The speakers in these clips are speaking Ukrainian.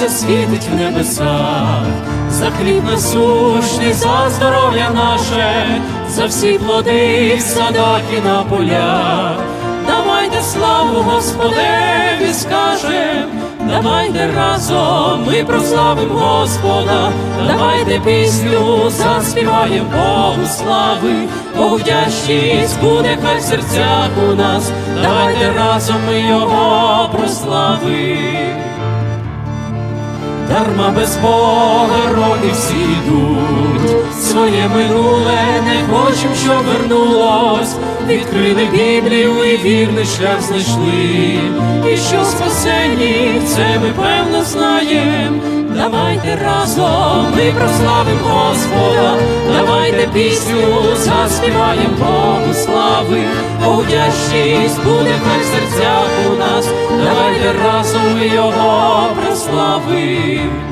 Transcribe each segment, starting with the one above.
сонце світить в небесах, за хліб насущний, за здоров'я наше, за всі плоди в садах і на полях. Давайте славу Господеві скажем, давайте разом ми прославим Господа, давайте пісню заспіваєм Богу слави, Богу вдячність буде хай в серцях у нас, давайте разом ми його прославим. Дарма без Бога роки всі йдуть, своє минуле не хочем, щоб вернулось. Відкрили Біблію і вірний шлях знайшли. І що спасені, це ми певно знаєм. Давайте разом ми прославимо Господа, давайте пісню заспіваємо Богу слави, Богу буде хай в серцях у нас, давайте разом ми його прославим.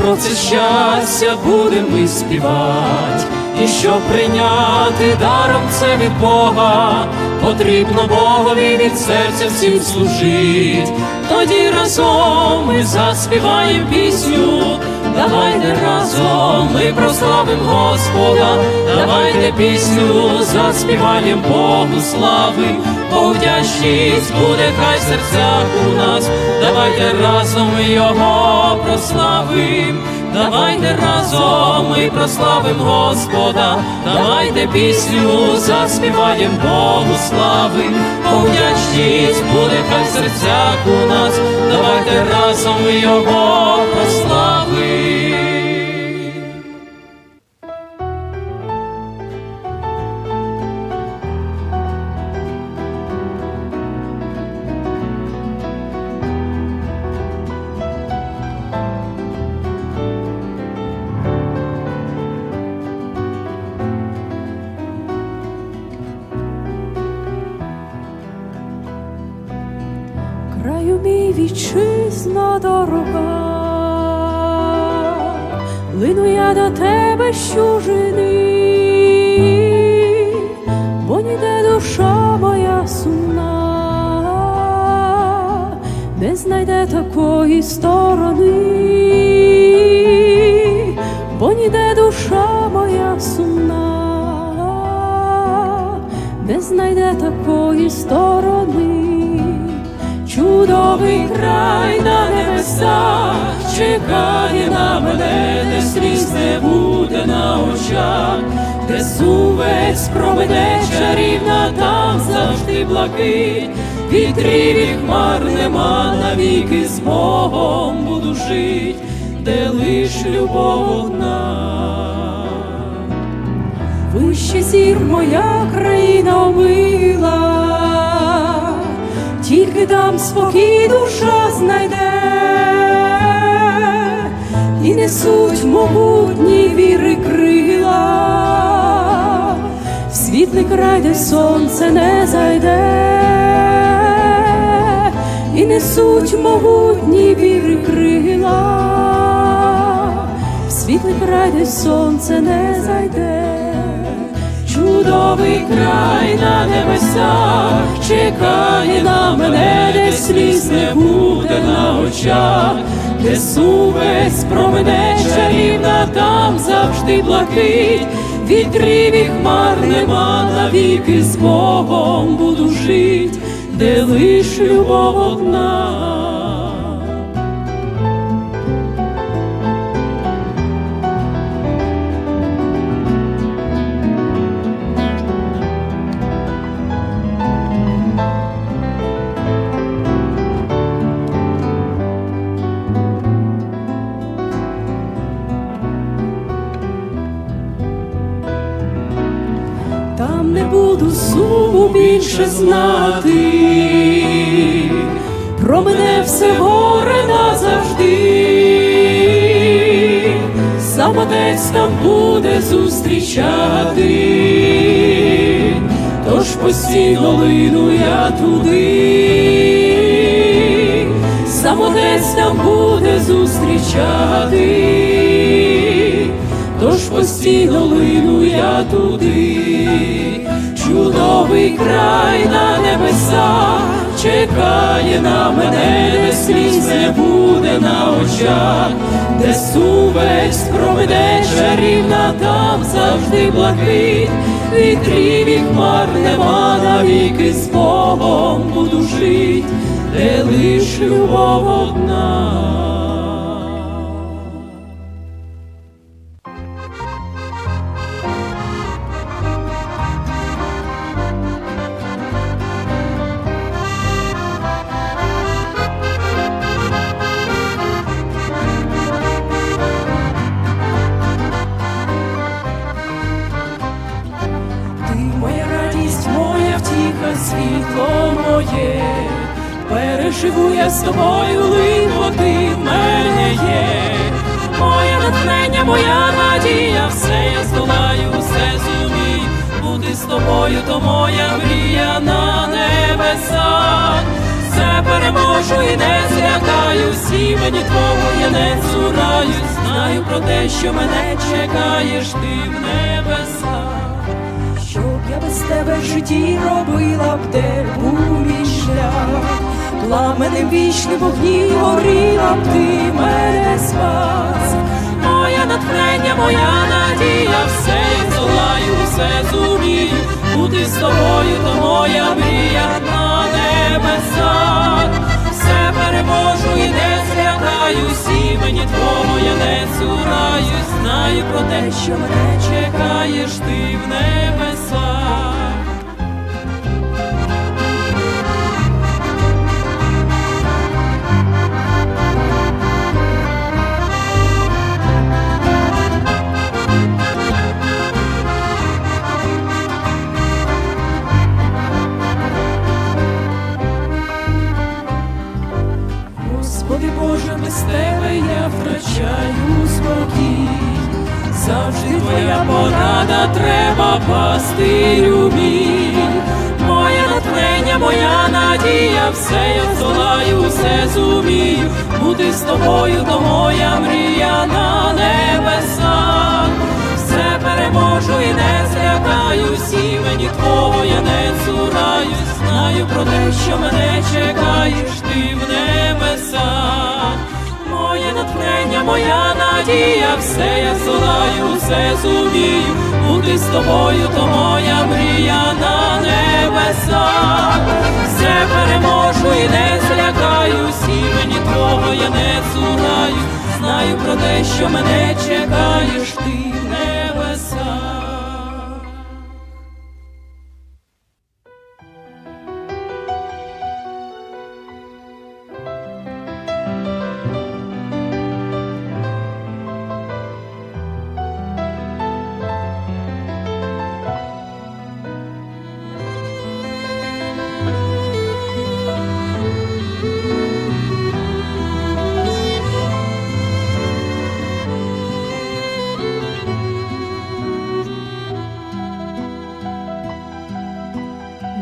Про це щастя будемо ми співати, і щоб прийняти даром це від Бога, потрібно Богові від серця всім служить. Тоді разом ми заспіваємо пісню, давайте разом ми прославим Господа, давайте пісню заспіваємо Богу слави, Богу вдячність буде хай в серцях у нас, давайте разом ми його прославим, давайте разом ми прославим Господа, давайте пісню заспіваєм Богу слави, Богу вдячність буде хай в серцях у нас, давайте разом ми його прославим. Лину я до тебе з чужини, бо ніде душа моя сумна, не знайде такої сторони, бо ніде душа моя сумна, не знайде такої сторони. Чудовий край на небесах чекає на мене, де сліз не буде на очах, де сувець проведе чарівна, там завжди блакить, вітрів і хмар нема, навіки з Богом буду жить, де лиш любов одна. Вище зір моя країна омила, тільки там спокій душа знайде, і несуть могутні віри крила, в світлий край, де сонце не зайде, і несуть могутні віри крила, в світлий край, де сонце не зайде. Чудовий край на небесах чекає на мене, де сліз не буде на очах, де весь промене чарівна, там завжди блакить, вітрів і хмар нема, навіки з Богом буду жить, де лиш любов одна. Більше знати, про мене все горе назавжди, сам отець там буде зустрічати, тож постійно лину я туди, сам отець там буде зустрічати. зустрічати, тож постійно лину я туди, чудовий край на небесах чекає на мене, де сліз не буде на очах, де сувець проведе чарівна, там завжди блакить, вітрів і хмар нема навіки з Богом буду жить, де лиш любов одна. Ти моя радість, моя втіха, світло моє, переживу я з тобою, лихо ти в мене є, моє натхнення, моя надія, все я здолаю, все зумію, бути з тобою, то моя мрія на небесах, все переможу і не злякаюсь, імені твого я не цураюсь, знаю про те, що мене чекаєш ти в небесах. Тебе в житті робила б де був шлях, пламенем вічним вогні горіла б ти мене спас, моя натхнення, моя надія, все здолаю, все зумію, бути з тобою, то моя мрія на небесах, все переможу і не злякаюсь, імені твого я не цураюсь, знаю про те, що мене чекаєш ти в небесах. Тобою, то моя мрія на небесах, все переможу і не злякаюсь, імені твого я не цураюсь, знаю про те, що мене чекаєш ти в небесах. Моє натхнення, моя надія, все я здолаю, все зумію, бути з тобою, то моя мрія на небесах, все переможу і не злякаюсь, імені твого я не цураю, знаю про те, що мене чекаєш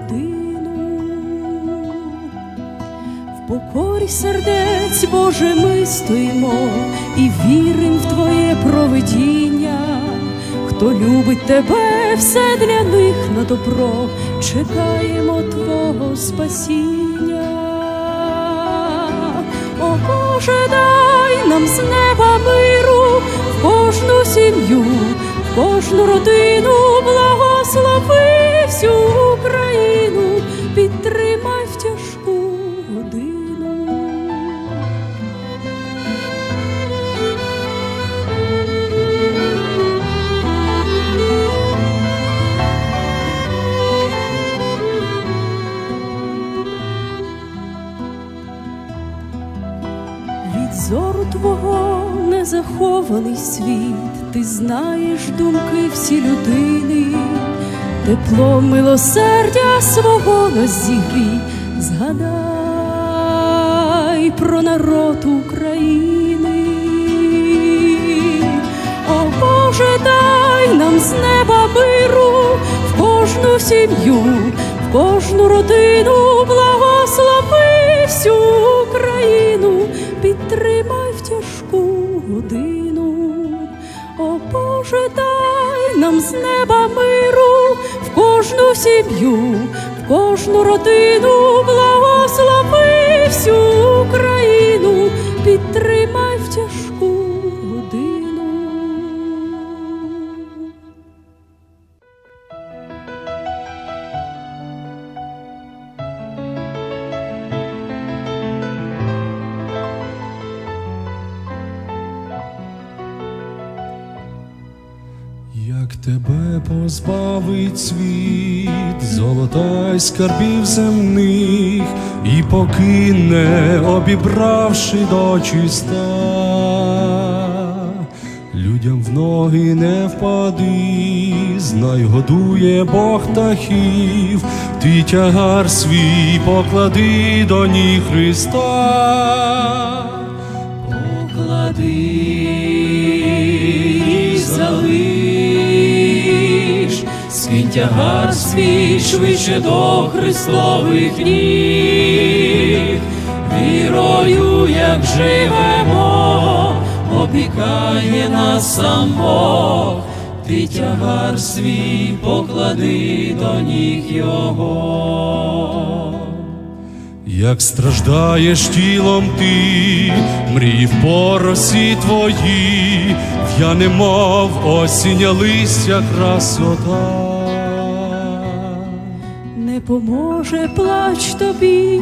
годину. В покорі сердець, Боже, ми стоїмо і вірим в Твоє провидіння. Хто любить тебе, все для них на добро, чекаємо Твого спасіння. О Боже, дай нам з неба миру в кожну сім'ю, в кожну родину, благослови всю Україну, підтримай в тяжку годину. Від зору твого незахований світ, ти знаєш думки всі людини, тепло милосердя свого нас зігрій, згадай про народ України. О Боже, дай нам з неба миру в кожну сім'ю, в кожну родину, благослови всю Україну, підтримай в тяжку годину. О Боже, дай нам з неба миру кожну сім'ю, в кожну родину, благослови всю Україну, підтримай в тебе позбавить світ, золота й скарбів земних, і покине, обібравши до чиста, людям в ноги не впади, знай годує Бог птахів, твій тягар свій поклади до ніг Христа. поклади тягар свій швидше до Христових ніг, вірою, як живемо, опікає нас сам Бог, ти тягар свій поклади до ніг Його. Як страждаєш тілом ти, мрії в поросі твої, я немов осіння листя красота. Поможе плач тобі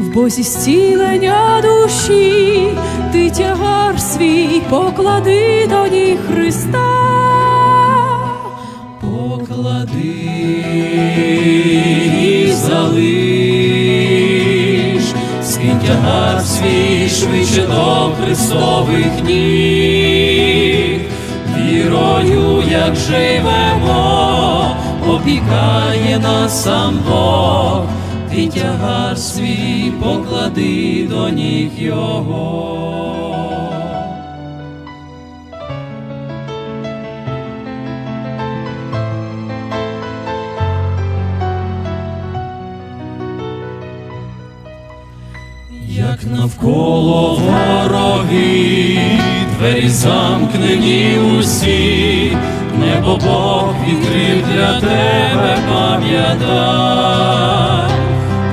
в Бозі зцілення душі, ти тягар свій поклади до ніг Христа. Поклади і залиш, скинь тягар свій швидше до Христових ніг, вірою, як живемо, опікає нас сам Бог, ти тягар свій поклади до ніг Його. Як навколо вороги, двері замкнені усі, небо Бог відкрив для тебе, пам'ятай,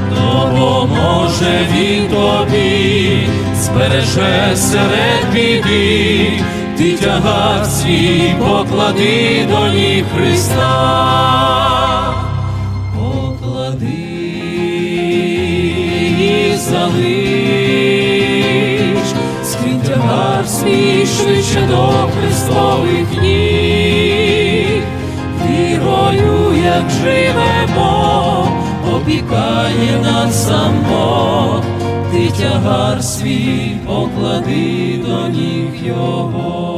допоможе він тобі, збереже серед біди, ти тягар свій поклади до ніг Христа. Поклади і залиш, швидше до Христових днів, вірою, як живемо, опікає нас сам Бог, ти тягар свій поклади до ніг Його.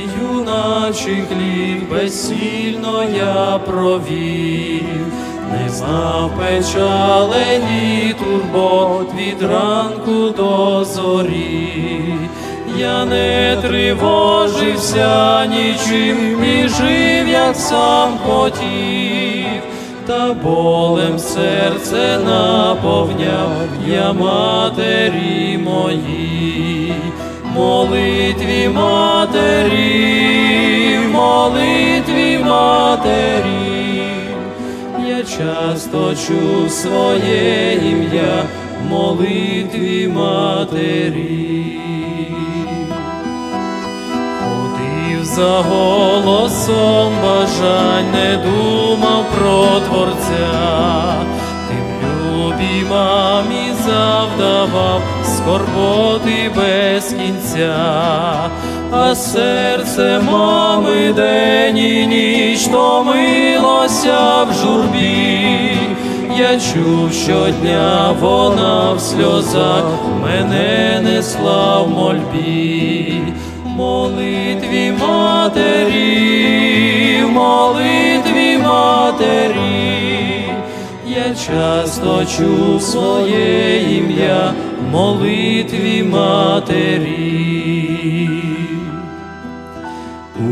Дні, юначий хліб, безсільно я провів, не знав печалені турбот від ранку до зорі. Я не тривожився нічим і жив, як сам хотів, та болем серце наповняв я матері моїй молитві матері, молитві матері, я часто чув своє ім'я в молитві матері. Ходив за голосом бажань, не думав про Творця, тим тобі, мамі, завдавав скорботи без кінця, а серце мами день і ніч томилося в журбі. Я чув щодня вона в сльозах мене несла в мольбі, молитві матері, молитві матері, я часто чув своє ім'я молитві матері.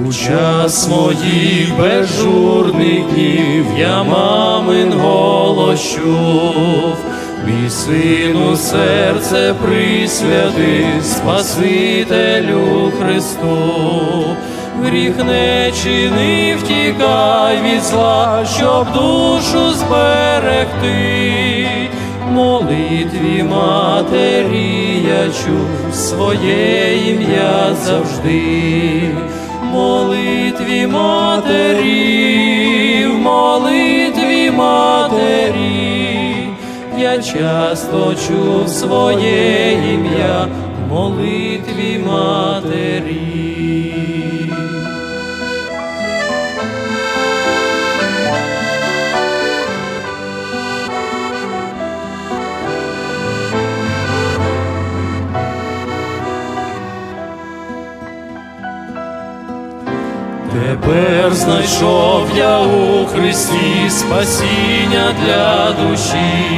У час моїх безжурних днів я мамин голос чув, мій сину серце присвяти Спасителю Христу, гріх не чини, втікай від зла, щоб душу зберегти. Молитві матері я чув своє ім'я завжди молитві матері, в молитві матері, я часто чув своє ім'я молитві матері. Тепер знайшов я у Христі спасіння для душі,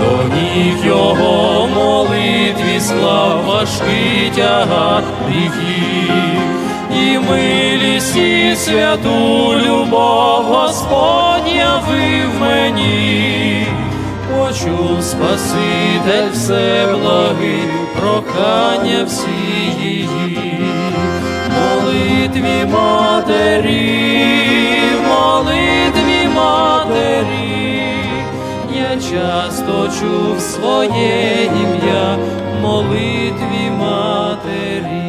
до ніг його молитві склав важкий тягар гріхів, і милість і святу любов Господь явив мені, почув Спаситель все благий, прохання всі її молитві матері, молитві матері, я часто чув своє ім'я молитві матері.